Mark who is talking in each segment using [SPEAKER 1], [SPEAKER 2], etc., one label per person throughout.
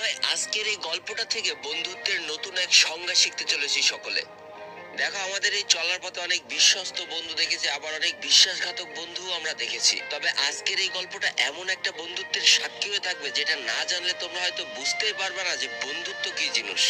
[SPEAKER 1] ভাই আজকের এই গল্পটা থেকে বন্ধুত্বের নতুন এক সংজ্ঞা শিখতে চলেছি সকলে। দেখো, আমাদের এই চলার পথে অনেক বিশ্বস্ত বন্ধু দেখেছি, আবার অনেক বিশ্বাসঘাতক বন্ধু আমরা দেখেছি। তবে আজকের এই গল্পটা এমন একটা বন্ধুত্বের সাক্ষী হয়ে থাকবে, যেটা না জানলে তোমরা হয়তো বুঝতেই পারবে না যে বন্ধুত্ব কি জিনিস।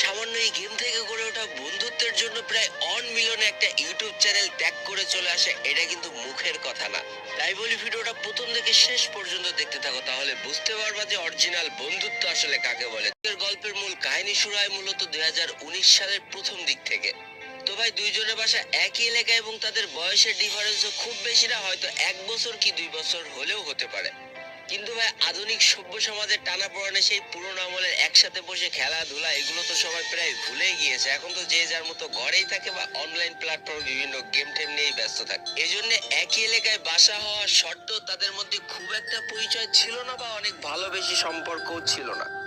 [SPEAKER 1] সামান্য এই গেম থেকে গড়ে ওঠা বন্ধুত্বের জন্য প্রায় অন মিলিয়নে একটা ইউটিউব চ্যানেল ত্যাগ করে চলে আসে, এটা কিন্তু মুখের কথা না। তাই বলি ভিডিওটা প্রথম থেকে শেষ পর্যন্ত দেখতে থাকো, তাহলে বুঝতে পারবা যে অরিজিনাল বন্ধুত্ব আসলে কাকে বলে। গল্পের মূল কাহিনী শুরু হয় মূলত দুই হাজার উনিশ সালের প্রথম দিক থেকে। তো ভাই, দুইজনের বাসা একই এলাকায় এবং তাদের বয়সের ডিফারেন্সও খুব বেশি না, হয়তো এক বছর কি দুই বছর হলেও হতে পারে। কিন্তু ভাই, আধুনিক সভ্য সমাজের টানা পড়ানে সেই পুরোনো আমলের একসাথে বসে খেলাধুলা, এগুলো তো সবাই প্রায় ভুলে গিয়েছে। এখন তো যে যার মতো ঘরেই থাকে বা অনলাইন প্ল্যাটফর্ম বিভিন্ন গেম টেম নিয়েই ব্যস্ত থাকে। এই জন্য একই এলাকায় বাসা হওয়ার সত্ত্বেও তাদের মধ্যে খুব একটা পরিচয় ছিল না বা অনেক ভালোবেসে সম্পর্কও ছিল না।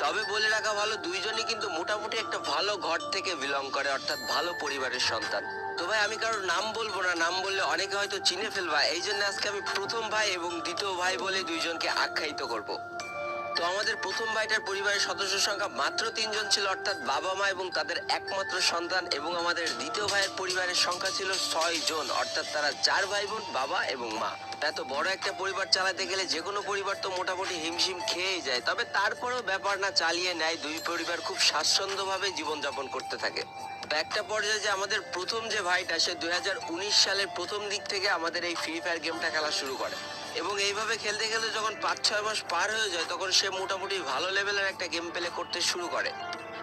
[SPEAKER 1] তবে বলে রাখা ভালো, দুইজনই কিন্তু মোটামুটি একটা ভালো ঘর থেকে বিলং করে, অর্থাৎ ভালো পরিবারের সন্তান। তো ভাই, আমি কারোর নাম বলব না, নাম বললে অনেকে হয়তো চিনে ফেলবা। এই জন্য আজকে আমি প্রথম ভাই এবং দ্বিতীয় ভাই বলে দুইজনকে আখ্যায়িত করব। তো আমাদের প্রথম ভাইটার পরিবারের সদস্য সংখ্যা মাত্র তিনজন ছিল, অর্থাৎ বাবা মা এবং তাদের একমাত্র সন্তান এবং আমাদের দ্বিতীয় ভাইয়ের পরিবারের সংখ্যা ছিল ছয় জন, অর্থাৎ তারা চার ভাই বোন বাবা এবং মা। এত বড় একটা পরিবার চালাতে গেলে যে কোনো পরিবার তো মোটামুটি হিমশিম খেয়েই যায়, তবে তারপরেও ব্যাপার না, চালিয়ে নেয়। দুই পরিবার খুব স্বাচ্ছন্দ্যভাবে জীবনযাপন করতে থাকে। একটা পর্যায়ে যে আমাদের প্রথম যে ভাইটা, সে দুই হাজার উনিশ সালের প্রথম দিক থেকে আমাদের এই ফ্রি ফায়ার গেমটা খেলা শুরু করে। এবং এইভাবে খেলতে খেলতে যখন পাঁচ ছয় মাস পার হয়ে যায়, তখন সে মোটামুটি ভালো লেভেলের একটা গেম প্লে করতে শুরু করে।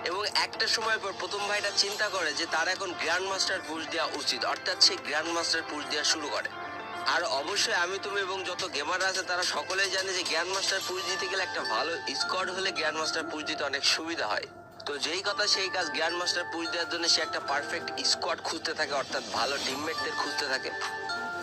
[SPEAKER 1] এবং একটা সময় পর প্রথম ভাইটা চিন্তা করে যে তার এখন গ্র্যান্ড মাস্টার পুশ দেওয়া উচিত, অর্থাৎ সে গ্র্যান্ড মাস্টার পুশ দেওয়া শুরু করে। আর অবশ্যই আমি তুমি এবং যত গেমার আছে, তারা সকলেই জানে যে গ্র্যান্ড মাস্টার পুশ দিতে গেলে একটা ভালো স্কোয়াড হলে গ্র্যান্ড মাস্টার পুশ দিতে অনেক সুবিধা হয়। তো যেই কথা সেই কাজ গ্র্যান্ড মাস্টার পুশ দেওয়ার জন্য সে একটা পারফেক্ট স্কোয়াড খুঁজতে থাকে, অর্থাৎ ভালো টিমমেটদের খুঁজতে থাকে।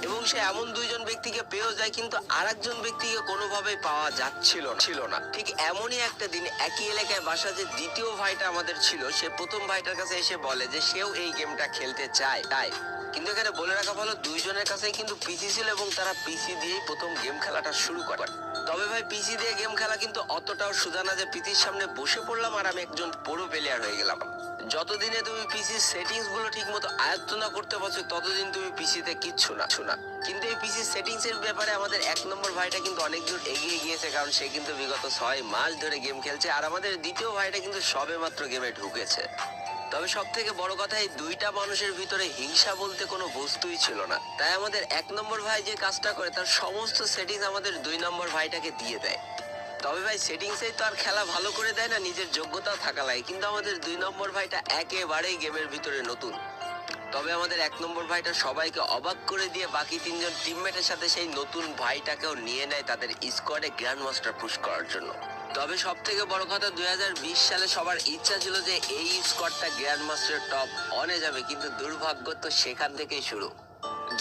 [SPEAKER 1] এবং সে এমন দুইজন ব্যক্তিকে পেয়েও যায় কিন্তু আরেকজন ব্যক্তিকে কোনোভাবেই পাওয়া যাচ্ছিল ছিল না। ঠিক এমনই একটা দিন একই এলাকায় বাসা যে দ্বিতীয় ভাইটা আমাদের ছিল সে প্রথম ভাইটার কাছে এসে বলে যে সেও এই গেমটা খেলতে চায় তাই। কিন্তু এখানে বলে রাখা ভালো দুইজনের কাছেই কিন্তু পিসি ছিল এবং তারা পিসি দিয়েই প্রথম গেম খেলাটা শুরু করে। তবে ভাই পিসি দিয়ে গেম খেলা কিন্তু অতটাও সুজা না যে পিসির সামনে বসে পড়লাম আর আমি একজন পুরো প্লেয়ার হয়ে গেলাম। যতদিনে তুমি পিসির সেটিংসগুলো ঠিক মতো আয়ত্ত না করতে পারছ, ততদিন তুমি পিসিতে কিচ্ছু না শোনা কিন্তু এই পিসির সেটিংস এর ব্যাপারে আমাদের এক নম্বর ভাইটা কিন্তু অনেক দূর এগিয়ে গিয়েছে, কারণ সে কিন্তু বিগত ছয় মাস ধরে গেম খেলছে, আর আমাদের দ্বিতীয় ভাইটা কিন্তু সবে মাত্র গেমে ঢুকেছে। তবে সব থেকে বড় কথা, এই দুইটা মানুষের ভিতরে হিংসা বলতে কোনো বস্তুই ছিল না। তাই আমাদের এক নম্বর ভাই যে কাজটা করে, তার সমস্ত সেটিংস আমাদের দুই নম্বর ভাইটাকে দিয়ে দেয়। তবে ভাই সেটিংসেই তো আর খেলা ভালো করে দেয় না, নিজের যোগ্যতা থাকা লাগে। কিন্তু আমাদের দুই নম্বর ভাইটা একেবারেই গেমের ভিতরে নতুন। তবে আমাদের এক নম্বর ভাইটা সবাইকে অবাক করে দিয়ে বাকি তিনজন টিমমেটের সাথে সেই নতুন ভাইটাকেও নিয়ে নেয় তাদের স্কোয়াডে গ্র্যান্ড মাস্টার পুশ করার জন্য। তবে সব থেকে বড় কথা, দুই হাজার বিশ সালে সবার ইচ্ছা ছিল যে এই স্কোয়াডটা গ্র্যান্ড মাস্টার টপ অনে যাবে, কিন্তু দুর্ভাগ্য তো সেখান থেকেই শুরু।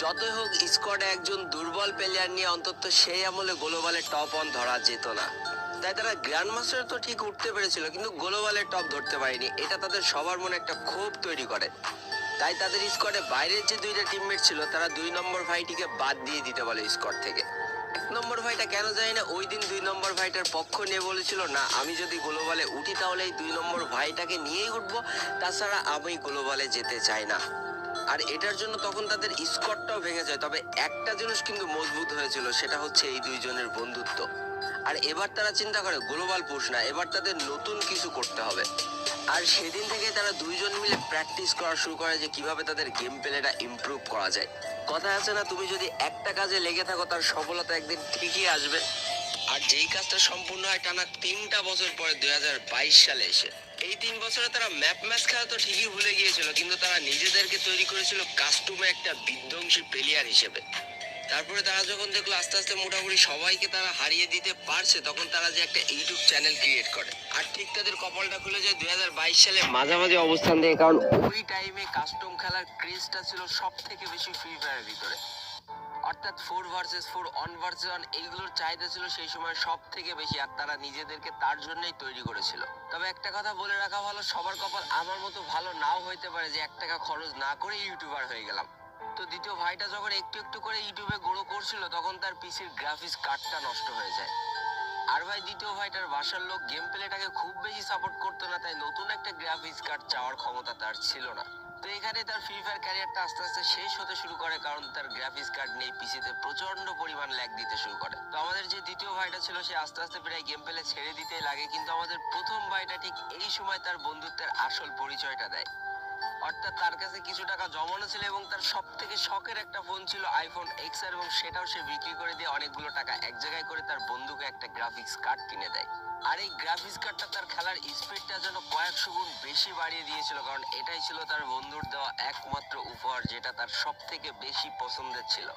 [SPEAKER 1] যতই হোক স্কোয়াডে একজন দুর্বল প্লেয়ার নিয়ে অন্তত সেই আমলে গ্লোবালে টপ অন ধরা যেত না। তাই তারা গ্র্যান্ড মাস্টার তো ঠিক উঠতে পেরেছিল, কিন্তু গ্লোবালে টপ ধরতে পারেনি। এটা তাদের সবার মনে একটা ক্ষোভ তৈরি করে। তাই তাদের স্কোয়াডে বাইরের যে দুইটা টিমমেট ছিল, তারা দুই নম্বর ভাইটিকে বাদ দিয়ে দিতে বলে স্কোয়াড থেকে। এক নম্বর ভাইটা কেন জানি না, ওই দিন দুই নম্বর ভাইটার পক্ষ নিয়ে বলেছিল, না, আমি যদি গ্লোবালে উঠি, তাহলে এই দুই নম্বর ভাইটাকে নিয়েই উঠবো। তাছাড়া আমি গ্লোবালে যেতে চাই না। আর এটার জন্য তখন তাদের স্কটটাও ভেঙে যায়। তবে একটা জিনিস কিন্তু মজবুত হয়েছিল, সেটা হচ্ছে এই দুইজনের বন্ধুত্ব। আর এবার তারা চিন্তা করে গ্লোবাল পুশ না, এবার তাদের নতুন কিছু করতে হবে। আর সেদিন থেকে তারা দুইজন মিলে প্র্যাকটিস করা শুরু করে যে কীভাবে তাদের গেম প্লেটা ইমপ্রুভ করা যায়। কথা আছে না, তুমি যদি একটা কাজে লেগে থাকো, তার সফলতা একদিন ঠিকই আসবে। আর যেই কাজটা সম্পূর্ণ হয় টানা তিনটা বছর পরে দুই হাজার বাইশ সালে এসে। এই তিন বছরে তারা ম্যাপ ম্যাচ খেলা তো ঠিকই ভুলে গিয়েছিল, কিন্তু তারা নিজেদেরকে তৈরি করেছিল কাস্টমে একটা বিধ্বংসী প্লেয়ার হিসেবে। তারপরে তারা যখন দেখল আস্তে আস্তে মোটামুটি সবাইকে তারা হারিয়ে দিতে পারছে তখন তারা যে একটা ইউটিউব চ্যানেল ক্রিয়েট করে। আর ঠিক তাদের কপালটা খুলে যায় দুই হাজার বাইশ সালে। মাঝামাঝি অবস্থান থেকে কারণ ওই টাইমে কাস্টম খেলার ক্রেজটা ছিল সব থেকে বেশি ফ্রি ফায়ারের ভিতরে। অর্থাৎ four versus four one versus one এইগুলোর চাহিদা ছিল সেই সময় সব থেকে বেশি আর তারা নিজেদেরকে তার জন্যই তৈরি করেছিল। তবে একটা কথা বলে রাখা ভালো সবার কপাল আমার মতো ভালো নাও হইতে পারে যে এক টাকা খরচ না করে ইউটিউবার হয়ে গেলাম। দ্বিতীয় ভাইটা যখন একটু একটু করে ইউটিউবে গ্রো করছিল, তখন তার পিসির গ্রাফিক্স কার্ডটা নষ্ট হয়ে যায়। আর ভাই, দ্বিতীয় ভাইটার বাসার লোক গেম প্লেটাকে খুব বেশি সাপোর্ট করতো না, তাই নতুন একটা গ্রাফিক্স কার্ড চাওয়ার ক্ষমতা তার ছিল না। তো এখানে তার ফ্রি ফায়ার ক্যারিয়ারটা আস্তে আস্তে শেষ হতে শুরু করে, কারণ তার গ্রাফিক্স কার্ড নেই, পিসিতে প্রচণ্ড পরিমাণ ল্যাগ দিতে শুরু করে। তো আমাদের যে দ্বিতীয় ভাইটা ছিল, সে আস্তে আস্তে প্রায় গেম প্লে ছেড়ে দিতেই লাগে, কিন্তু আমাদের প্রথম ভাইটা ঠিক এই সময় তার বন্ধুত্বের আসল পরিচয়টা দেয়। অর্থাৎ তার কাছে কিছু টাকা জমানো ছিল এবং তার সব থেকে শখের একটা ফোন ছিল আইফোন এক্স আর এবং সেটাও সে বিক্রি করে দিয়ে অনেকগুলো টাকা এক জায়গায় করে তার বন্ধুকে একটা গ্রাফিক্স কার্ড কিনে দেয়। আর এই গ্রাফিক্স কার্ডটা তার খেলার স্পিডটা যেন কয়েকশো গুণ বেশি বাড়িয়ে দিয়েছিল কারণ এটাই ছিল তার বন্ধুর দেওয়া একমাত্র উপহার যেটা তার সব থেকে বেশি পছন্দের ছিল।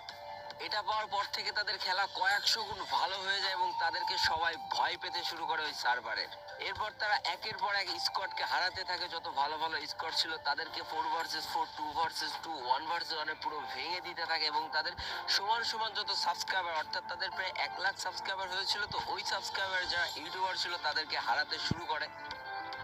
[SPEAKER 1] এটা পাওয়ার পর থেকে তাদের খেলা কয়েকশো গুণ ভালো হয়ে যায় এবং তাদেরকে সবাই ভয় পেতে শুরু করে ওই সার্ভারের এরপর তারা একের পর এক স্কোয়াডকে হারাতে থাকে, যত ভালো ভালো স্কোয়াড ছিল তাদেরকে four versus four two versus two one versus ওয়ানে পুরো ভেঙে দিতে থাকে এবং তাদের সমান সমান যত সাবস্ক্রাইবার অর্থাৎ তাদের প্রায় এক লাখ সাবস্ক্রাইবার হয়েছিল, তো ওই সাবস্ক্রাইবার যারা ইউটিউবার ছিল তাদেরকে হারাতে শুরু করে।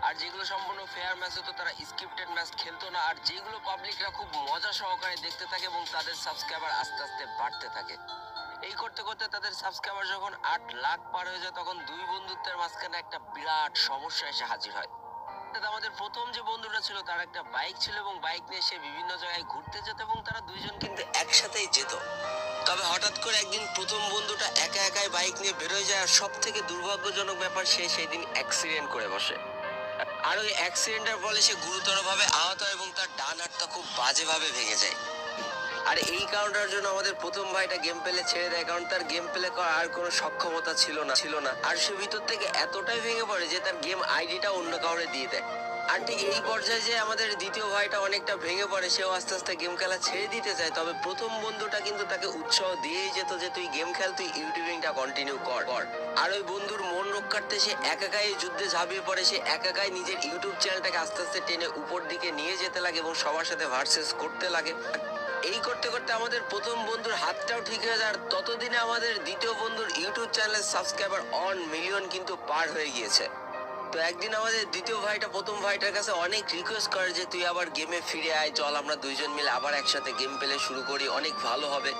[SPEAKER 1] আর যেগুলো সম্পূর্ণ ফেয়ার ম্যাচ হতো, তারা স্ক্রিপ্টেড ম্যাচ খেলতো না। আর যেগুলো পাবলিকরা খুব মজা সহকারে দেখতে থাকে এবং তাদের সাবস্ক্রাইবার আস্তে আস্তে বাড়তে থাকে। এই করতে করতে তাদের সাবস্ক্রাইবার যখন আট লাখ পার হয়ে যায়, তখন দুই বন্ধুত্বের মাঝখানে একটা বিরাট সমস্যা এসে হাজির হয়। আমাদের প্রথম যে বন্ধুটা ছিল, তার একটা বাইক ছিল এবং বাইক নিয়ে সে বিভিন্ন জায়গায় ঘুরতে যেত এবং তারা দুইজন কিন্তু একসাথেই যেত। তবে হঠাৎ করে একদিন প্রথম বন্ধুটা একা একাই বাইক নিয়ে বেরোয় যায়, আর সব থেকে দুর্ভাগ্যজনক ব্যাপার, সে সেই দিন অ্যাক্সিডেন্ট করে বসে। আর ওই অ্যাক্সিডেন্টের ফলে সে গুরুতরভাবে আহত এবং তার ডান হাতটা খুব বাজেভাবে ভেঙে যায়। আর এই কারণটার জন্য আমাদের প্রথম ভাইটা গেম প্লে ছেড়ে দেয়, কারণ তার গেম প্লে করার আর কোনো সক্ষমতা ছিল না ছিল না। আর সে ভিতর থেকে এতটাই ভেঙে পড়ে যে তার গেম আইডিটা অন্য কাউরে দিয়ে দেয়। আর ঠিক এই পর্যায়ে যে আমাদের দ্বিতীয় ভাইটা অনেকটা ভেঙে পড়ে, সেও আস্তে আস্তে গেম খেলা ছেড়ে দিতে চায়। তবে প্রথম বন্ধুটা কিন্তু তাকে উৎসাহ দিয়েই যেত যে তুই গেম খেল, তুই ইউটিউবিংটা কন্টিনিউ কর আর ওই বন্ধুর মন রক্ষার্থে সে একাকাই যুদ্ধে ঝাঁপিয়ে পড়ে, সে একাকাই নিজের ইউটিউব চ্যানেলটাকে আস্তে আস্তে টেনে উপর দিকে নিয়ে যেতে লাগে এবং সবার সাথে ভার্সেস করতে লাগে। এই করতে করতে আমাদের প্রথম বন্ধুর হাতটাও ঠিক হয়ে যায়, আর ততদিনে আমাদের দ্বিতীয় বন্ধুর ইউটিউব চ্যানেলের সাবস্ক্রাইবার অন মিলিয়ন কিন্তু পার হয়ে গিয়েছে। তো একদিন আমাদের দ্বিতীয় ভাইটা, প্রথম ভাইটার কাছে অনেক রিকোয়েস্ট করে যে, তুই আবার গেমে ফিরে আয়, চল আমরা দুইজন মিলে আবার একসাথে গেম পেলে শুরু করি, অনেক ভালো হবে।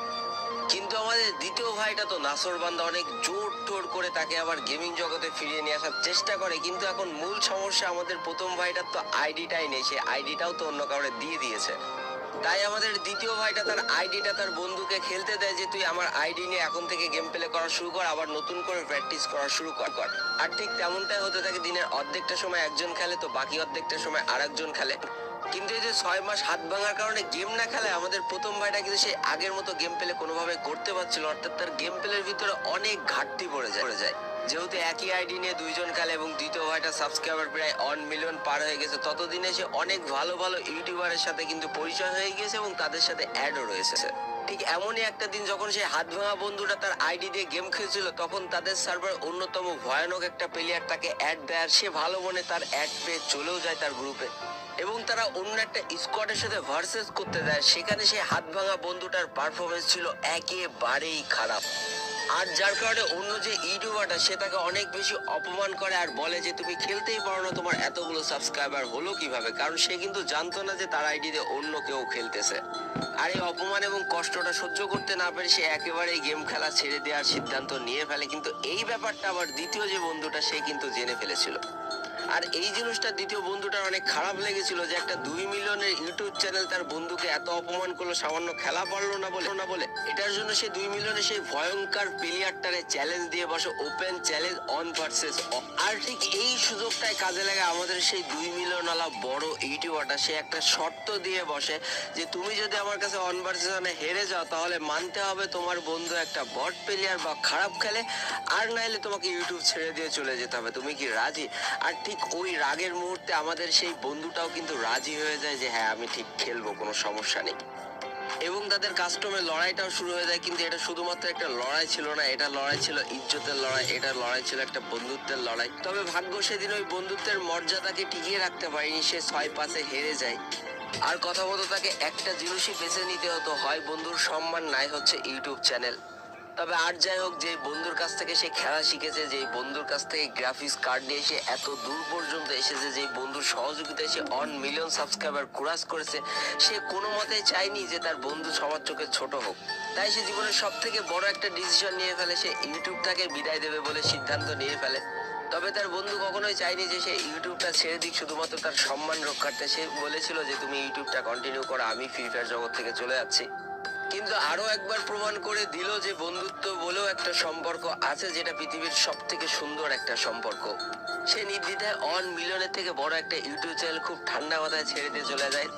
[SPEAKER 1] কিন্তু আমাদের দ্বিতীয় ভাইটা তো নাসর বান্দা অনেক জোর টোর করে তাকে আবার গেমিং জগতে ফিরিয়ে নিয়ে আসার চেষ্টা করে, কিন্তু এখন মূল সমস্যা আমাদের প্রথম ভাইটার তো আইডিটাই নেই, সে আইডিটাও তো অন্য কাউরে দিয়ে দিয়েছে। তাই আমাদের দ্বিতীয় ভাইটা তার আইডিটা তার বন্ধুকে খেলতে দেয় যে তুই আমার আইডি নিয়ে এখন থেকে গেম প্লে করা শুরু কর, আবার নতুন করে প্র্যাকটিস করা শুরু কর কর। আর ঠিক তেমনটাই হতে থাকে দিনের অর্ধেকটা সময় একজন খেলে তো বাকি অর্ধেকটা সময় আরেকজন খেলে। কিন্তু এই যে ছয় মাস হাত ভাঙার কারণে গেম না খেলে আমাদের প্রথম ভাইটা কিন্তু সেই আগের মতো গেম প্লে কোনোভাবে করতে পারছিল অর্থাৎ তার গেম প্লের ভিতরে অনেক ঘাটতি পড়ে যায় পড়ে যায়। যেহেতু একই আইডি নিয়ে দুইজন খেলে এবং দ্বিতীয় ভাইটা সাবস্ক্রাইবার প্রায় ওয়ান মিলিয়ন পার হয়ে গেছে, ততদিনে সে অনেক ভালো ভালো ইউটিউবারের সাথে কিন্তু পরিচয় হয়ে গিয়েছে এবং তাদের সাথে অ্যাডও রয়েছে ঠিক এমনই একটা দিন যখন সেই হাত ভাঙা বন্ধুটা তার আইডি দিয়ে গেম খেলছিল, তখন তাদের সার্ভার অন্যতম ভয়ানক একটা প্লেয়ার তাকে অ্যাড দেয় সে ভালো মনে তার অ্যাড পেয়ে চলেও যায় তার গ্রুপে এবং তারা অন্য একটা স্কোয়াডের সাথে ভার্সেস করতে দেয়, সেখানে সেই হাত ভাঙা বন্ধুটার পারফরমেন্স ছিল একেবারেই খারাপ। আর যার কারণে অন্য যে ইউটিউবারটা, সে তাকে অনেক বেশি অপমান করে আর বলে যে, তুমি খেলতেই পারো না, তোমার এতগুলো সাবস্ক্রাইবার হলো কীভাবে? কারণ সে কিন্তু জানতো না যে, তার আইডিতে অন্য কেউ খেলতেছে। আর এই অপমান এবং কষ্টটা সহ্য করতে না পেরে সে একেবারেই গেম খেলা ছেড়ে দেওয়ার সিদ্ধান্ত নিয়ে ফেলে। কিন্তু এই ব্যাপারটা আবার দ্বিতীয় যে বন্ধুটা, সে কিন্তু জেনে ফেলেছিল। আর এই জিনিসটা দ্বিতীয় বন্ধুটার অনেক খারাপ লেগেছিল যে একটা দুই মিলিয়নের ইউটিউব চ্যানেল তার বন্ধুকে এত অপমান করল, সামান্য খেলা পারল না বলে না বলে। এটার জন্য সে দুই মিলিয়নের সেই ভয়ঙ্কর প্লেয়ারটারে চ্যালেঞ্জ দিয়ে বসে ওপেন চ্যালেঞ্জ অন ভার্সেস আর ঠিক এই সুযোগটাই কাজে লাগে আমাদের সেই দুই মিলিয়ন ওয়ালা বড় ইউটিউবারটা। সে একটা শর্ত দিয়ে বসে যে তুমি যদি আমার কাছে অন ভার্সেস অনে হেরে যাও, তাহলে মানতে হবে তোমার বন্ধু একটা বট প্লেয়ার বা খারাপ খেলে, আর নাইলে তোমাকে ইউটিউব ছেড়ে দিয়ে চলে যেতে হবে। তুমি কি রাজি? আর ঠিক ওই রাগের মুহূর্তে আমাদের সেই বন্ধুটাও কিন্তু রাজি হয়ে যায় যে হ্যাঁ আমি ঠিক খেলব, কোনো সমস্যা নেই। এবং তাদের কাস্টমের লড়াইটাও শুরু হয়ে যায়, কিন্তু এটা শুধুমাত্র একটা লড়াই ছিল না, এটা লড়াই ছিল ইজ্জতের লড়াই, এটা লড়াই ছিল একটা বন্ধুত্বের লড়াই। তবে ভাগ্য সেদিন ওই বন্ধুত্বের মর্যাদাকে টিকিয়ে রাখতে পারেনি, সে ছয় পাশে হেরে যায়। আর কথা মতো তাকে একটা জিনিসই বেছে নিতে হতো, হয় বন্ধুর সম্মান, নাই হচ্ছে ইউটিউব চ্যানেল। তবে আর যাই হোক, যে বন্ধুর কাছ থেকে সে খেলা শিখেছে, যে বন্ধুর কাছ থেকে গ্রাফিক্স কার্ড নিয়ে এসে এত দূর পর্যন্ত এসেছে, যে বন্ধুর সহযোগিতায় সে অন মিলিয়ন সাবস্ক্রাইবার কুরাস করেছে, সে কোনো মতে চায়নি যে তার বন্ধু সবার চোখে ছোট হোক। তাই সে জীবনের সব থেকে বড় একটা ডিসিশন নিয়ে ফেলে, সে ইউটিউবটাকে বিদায় দেবে বলে সিদ্ধান্ত নিয়ে ফেলে। তবে তার বন্ধু কখনোই চায়নি যে সে ইউটিউবটা ছেড়ে দিক, শুধুমাত্র তার সম্মান রক্ষার্থে। সে বলেছিল যে, তুমি ইউটিউবটা কন্টিনিউ করো, আমি ফ্রি ফায়ার জগৎ থেকে চলে যাচ্ছি। কিন্তু আরও একবার প্রমাণ করে দিল যে বন্ধুত্ব বলেও একটা সম্পর্ক আছে যেটা পৃথিবীর সব থেকে সুন্দর একটা সম্পর্ক। সে নির্দ্বিধায় অন মিলনের থেকে বড় একটা ইউটিউব চ্যানেল খুব ঠান্ডা মাথায় ছেড়ে দিয়ে চলে যায়।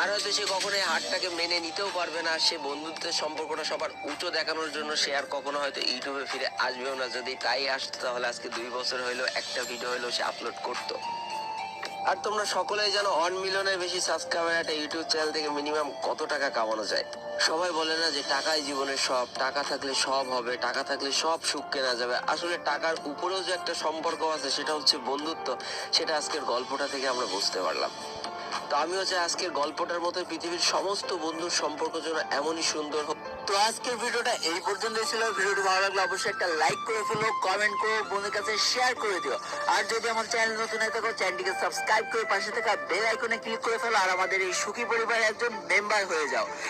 [SPEAKER 1] আর হয়তো সে কখনোই হারটাকে মেনে নিতেও পারবে না, সে বন্ধুত্বের সম্পর্কটা সবার উঁচু দেখানোর জন্য সে আর কখনো হয়তো ইউটিউবে ফিরে আসবেও না। যদি তাই আসতো তাহলে আজকে দুই বছর হইল, একটা ভিডিও হইল সে আপলোড করতো। আর তোমরা সকলেই জানো ওয়ান মিলিয়নের বেশি সাবস্ক্রাইবার একটা ইউটিউব চ্যানেল থেকে মিনিমাম কত টাকা কামানো যায়? সবাই বলে না যে টাকাই জীবনের সব, টাকা থাকলে সব হবে, টাকা থাকলে সব সুখ কেনা যাবে। আসলে টাকার উপরেও যে একটা সম্পর্ক আছে সেটা হচ্ছে বন্ধুত্ব, সেটা আজকের গল্পটা থেকে আমরা বুঝতে পারলাম। তো আমিও চাই আজকের গল্পটার মতো পৃথিবীর সমস্ত বন্ধুর সম্পর্ক যেন এমনই সুন্দর হোক।
[SPEAKER 2] তো আজকের ভিডিওটা এই পর্যন্তই ছিল। ভিডিওটি ভালো লাগলে অবশ্যই একটা লাইক করে ফেলো কমেন্ট করো বন্ধুর কাছে শেয়ার করে দিও। আর যদি আমার চ্যানেল নতুন হয়ে থাকো চ্যানেলটিকে সাবস্ক্রাইব করে পাশে থাকা বেল আইকনে ক্লিক করে ফেলো, আর আমাদের এই সুখী পরিবারের একজন মেম্বার হয়ে যাও।